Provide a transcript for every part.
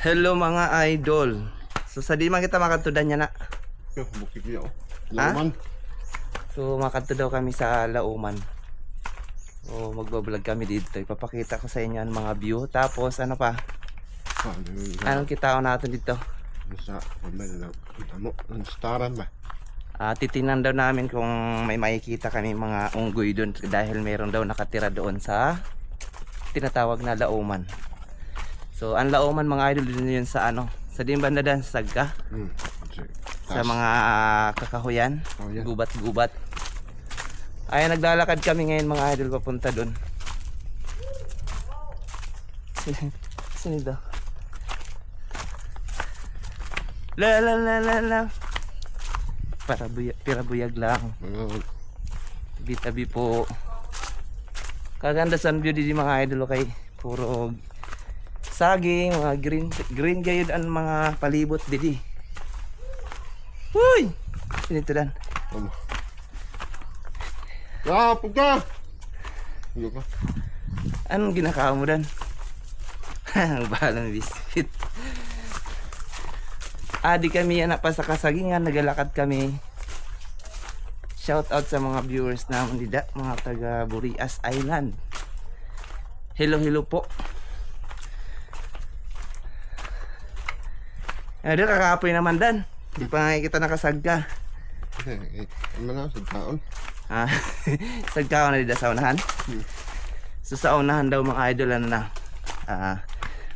Hello mga idol. So sa di man kita makatudan niya na. Bukid niya oh. Ha? Laman. So makatudaw daw kami sa Lauman. So magbablog kami dito. Ipapakita ko sa inyo ang mga view. Tapos ano pa? Ah, ano? Anong kita natin dito? Sa. Kita mo, ang staran ba? Ah, titingnan daw namin kung may makikita kami mga unggoy doon dahil meron daw nakatira doon sa tinatawag na Lauman. So ang Lauman mga idol din yun sa ano, sa din banda dan sa Sagka. Sige. sa mga ah, kakahuyan, Oh, yan. gubat-gubat. Ay naglalakad kami ngayon mga idol papunta doon. Sino daw? La la la la la. Para buyag, pira buyag lang. Mga Tabi-tabi po. Kaganda sa view di mga idol kay puro saging, mga green green gayud ang mga palibot didi. Uy! Sinito dan. ano. Ah, pagka! Ano ka? Anong ginakaw mo dan? Ang bahalang biscuit. Adi kami anak pa sa kasagingan, nagalakad kami. Shout out sa mga viewers namin dida, mga taga Burias Island. Hello, hello po. Ada kakapoy naman dan. Di pa nga kita nakasagka. Eh, eh, ano na, sa taon? Ah, sagka na dida sa unahan. So sa unahan daw mga idol ano na. Ah,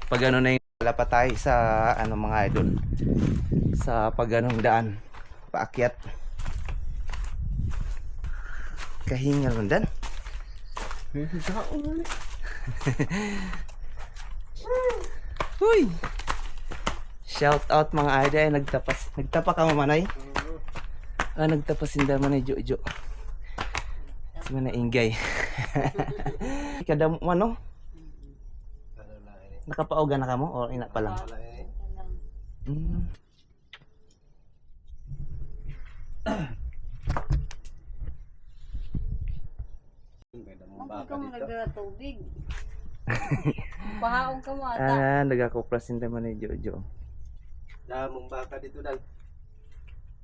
pag ano na yung pa tayo sa ano mga idol. Sa pag anong daan paakyat. Kahingal man dan. Eh, sa taon na Huy. Shout out mga idol ay nagtapas. Nagtapa ka mamanay. Ah, nagtapas sinda manay Jojo. Si mana ingay. Kada mo ano? Nakapauga na ka mo o ina pa lang? Mm. Huwag ka mo nagdala tubig. Pahaong ka mo ata. Ah, nagakoplas sinda manay Jojo. Damong baka dito dal.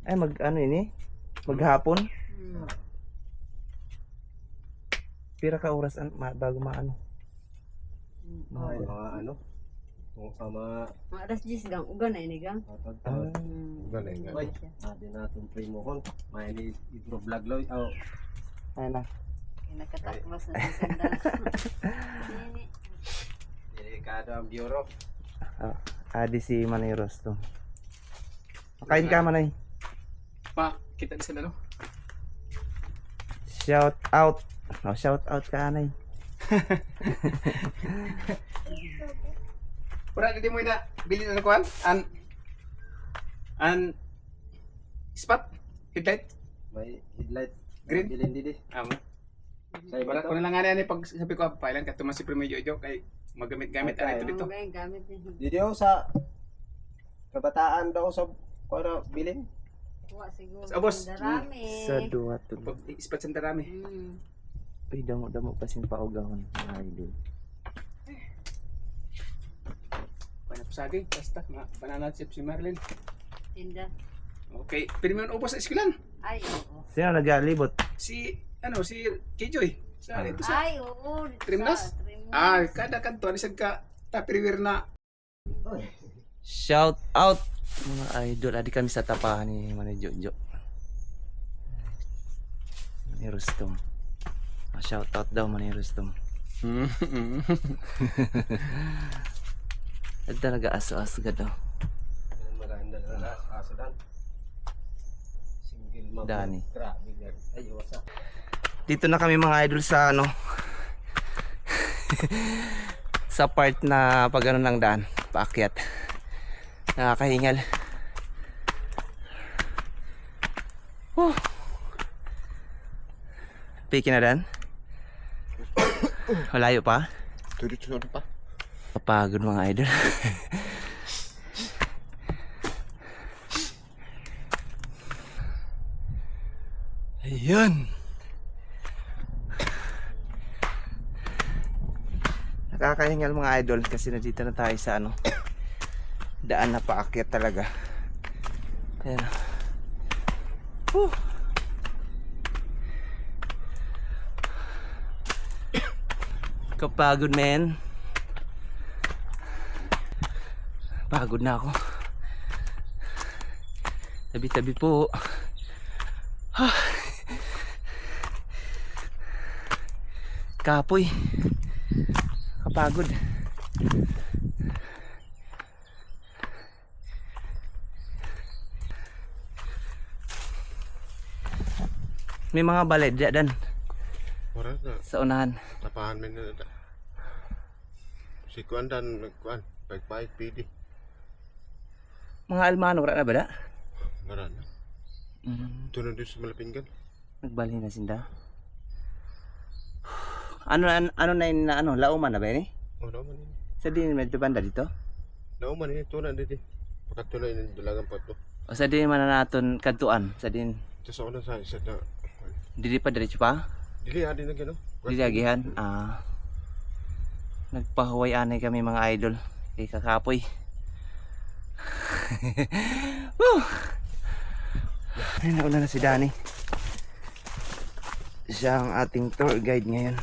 Ay mag ano ini? Maghapon? Hmm. Pira ka oras an ma, bago maano? Mga mga ano. Kung sa mga alas 10 gang. Uga na ini gang. Ah, tatagtawad. Galing, Oy, galing. ate natin primo kon. May ni ibro vlog loy. Oh, ay na. Nakatakmas na sa sandal. Delikado ang bureau. Ah, adi si Manay Rosto. Makain ka Manay. Pa, kita di sa lalo. Shout out. Oh, shout out ka Anay. Pura di mo ida bili na kuan an an spot headlight. May headlight. Green? Bilin di di. Amo. Sa iba Wala ko na lang ani pag sabi ko pailan ka tumas si Primo Jojo kay magamit-gamit Okay. ano ito dito. Gang gamit niya. Di daw sa kabataan daw sa kuara bilin. Kuha siguro. Sa boss. Darami. Sa duwa to. Spot sa darami. Hmm. Uy, damo damo pa sin paugahon. Ay, idol. Pana po saging basta banana chips si Marilyn. Tinda. Okay, may ubos sa eskwelahan. Ay, oo. Sino nagalibot? Si ano si Kijoy. Sa ito sa Ay, oo. Trimnas? Sa. Ah, kada kanto sad ka tupperware na Shout out mga idol. Adi kami sa tapahan ni Manay Jojo. Manay Rustom. Ah, shout out daw Manay Rustom. At talaga aso-aso ka daw. Maganda na aso dan. Single mom. Dani. Wasa. Dito na kami mga idol sa ano sa part na pag ano ng daan, paakyat. Nakakahingal. Oh. Piki na dan? Malayo pa? Tuloy-tuloy pa. Kapagod mga idol. Ayun. Nakakahingal mga idol kasi nandito na tayo sa ano Daan na paakyat talaga. Ayan. Whew. Kapagod men. Pagod na ako. Tabi-tabi po. Kapoy. Kapagod. May mga balay dan Wala na. sa unahan. Tapahan mo na. Si Kuan dan, Kuan, baik-baik, pidi. Mga almano ra na ba da? Wala na. Mm, na doon sa malapinggan. nagbali na sinda. Ano ano, ano na na ano, lauman na ba eh? Oh, nauman ini. Sa din medyo banda dito? Nauman ini, ito na dito. Pakatuloy ng dalagang pato. O sa din man na naton kadtuan, sa din Ito sa unang sa isa na. dili pa diretso pa? Dili, adi na gano'n. Dili agihan. Ah. Nagpahuway anay kami mga idol kay kakapoy. Woo! Ay, nauna na si Danny. Siya ang ating tour guide ngayon.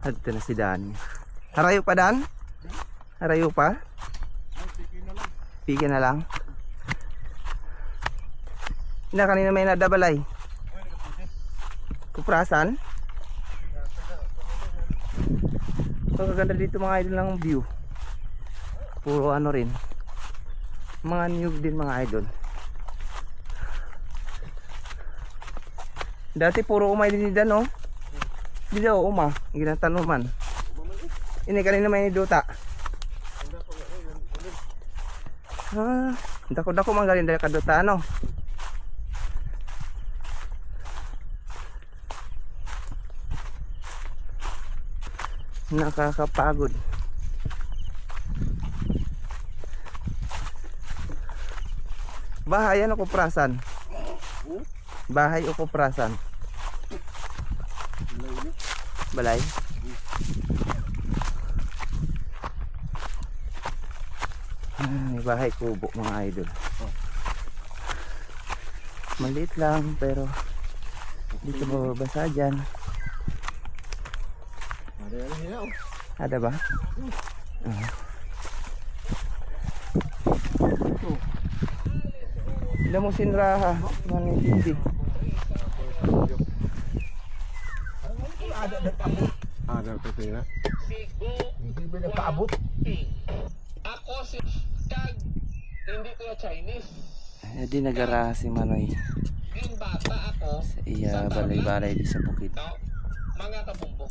At ito na si Danny. Harayo pa Dan? Harayo pa? Pigi na lang. Na kanina may nadabalay. Kuprasan? So kaganda dito mga idol ng view. Puro ano rin. Mga niyog din mga idol. Dati puro umay din nila no? Di daw uma, ginatanuman. Ini kanina may duta. Ah, dako dako man galing dali kaduta ano. Nakakapagod. Bahay ano kuprasan? Bahay o kuprasan? Balay? May bahay kubo mga idol. Maliit lang pero dito mababasa dyan. Ada ba? Ah. Ila mo sinraha. Manitindi. Ada ito na. Ako si Kag, hindi ko Chinese. Eh, di nagara si Manoy Yung bata ako, sa iya balay-balay di sa bukid. no? mga kabumbo.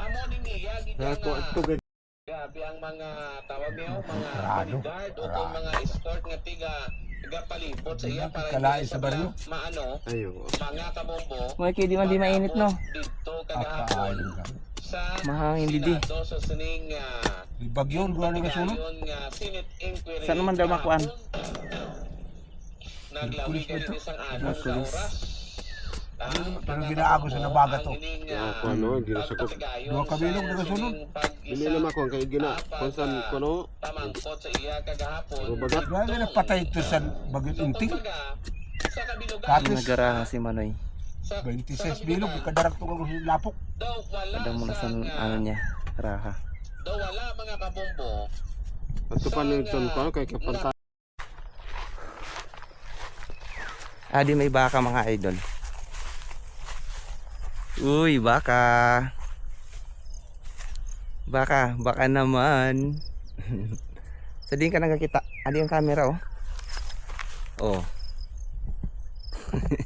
Amo ni niya, gida Ako, nga, grabe ang mga tawag niyo, mga bodyguard o mga escort nga tiga tiga palibot sa iya para hindi sa baryo. Maano, Ayo. mga kabumbo. Mga kaya di man di mainit no. Dito kagahapon sa Mahangin di di. Senado sa sining uh, Bagyon, gula na Senate inquiry. Saan naman daw makuan? Naglawi ka rin isang araw sa oras. Ah, Pero kabumbo, na nabaga to. ang ining, Ah, ah, kung ano, ginasakop. pagkagayon Dua kabilog sa sining pag-isa, Dili naman ako ang kay gina. Kung saan, kung ano, Tamangkot sa iya kagahapon. Babagat. Wala na napatay ito sa bagyo So, inting. kumbaga, sa kabilugan, Tapos, Di nagara si Manoy. sa, 26 bilog, ikadarak to kang lapok. daw wala Kada mo na sa ah, ano niya. Raha. daw wala mga kabombo Ito pa nung ito ko, kay kapanta. Ah, di may baka mga idol. Uy, baka. Baka, baka naman. Sa din ka nagkakita. Adi ang camera oh. Oh.